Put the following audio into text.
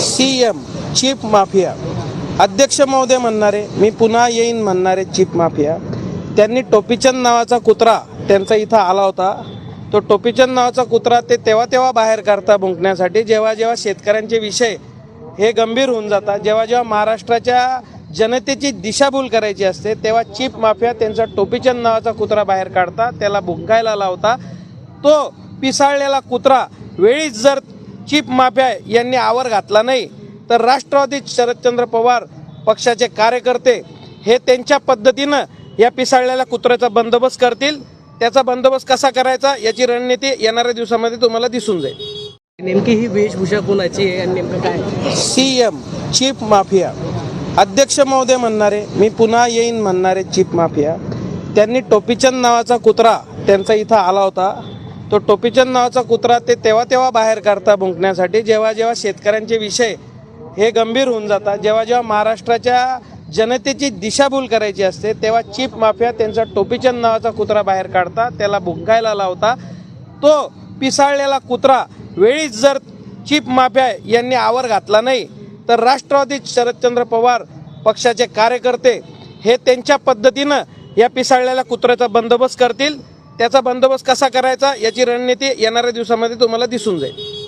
C M chief mafia. अध्यक्ष महोदय म्हणणारे मी पुन्हा येईन म्हणणारे चीफ माफिया. त्यांनी टोपीचंद नावाचा कुत्रा त्यांचा इथं आला होता. तो टोपीचंद नावाचा कुत्रा ते तेव्हा तेव्हा बाहेर काढता भुंकण्यासाठी जेव्हा जेव्हा शेतकऱ्यांचे विषय हे गंभीर होऊन जातात जेव्हा जेव्हा महाराष्ट्राच्या जनतेची दिशाभूल करायची असते तेव्हा चीप माफिया त्यांचा टोपीचंद नावाचा कुत्रा बाहेर काढता त्याला भुंकायला लावता. तो पिसाळलेला कुत्रा वेळीच जर चीफ माफिया यांनी आवर घातला नाही. तर राष्ट्रवादी शरदचंद्र पवार पक्षाचे कार्यकर्ते हे त्यांच्या पद्धतीनं या पिसाळलेल्या कुत्र्याचा बंदोबस्त करतील. त्याचा बंदोबस्त कसा करायचा याची रणनीती येणाऱ्या दिवसामध्ये तुम्हाला दिसून जाईल. नेमकी ही वेशभूषा कोणाची आहे आणि नेमकं काय? C M chief mafia. अध्यक्ष महोदय म्हणणारे मी पुन्हा येईन म्हणणारे चीफ माफिया. त्यांनी टोपीचंद नावाचा कुत्रा त्यांचा इथं आला होता. तो टोपीचंद नावाचा कुत्रा ते तेव्हा तेव्हा बाहेर काढता भुंकण्यासाठी जेव्हा जेव्हा शेतकऱ्यांचे विषय हे गंभीर होऊन जातात जेव्हा जेव्हा महाराष्ट्राच्या जनतेची दिशाभूल करायची असते तेव्हा चीफ माफिया त्यांचा टोपीचंद नावाचा कुत्रा बाहेर काढता त्याला भुंकायला लावता. तो पिसाळलेला कुत्रा वेळीच जर चीफ माफिया यांनी आवर घातला नाही तर राष्ट्रवादी शरदचंद्र पवार पक्षाचे कार्यकर्ते हे त्यांच्या पद्धतीनं या पिसाळलेल्या कुत्र्याचा बंदोबस्त करतील. त्याचा बंदोबस्त कसा करायचा याची रणनीती येणाऱ्या दिवसामध्ये तुम्हाला दिसून जाईल.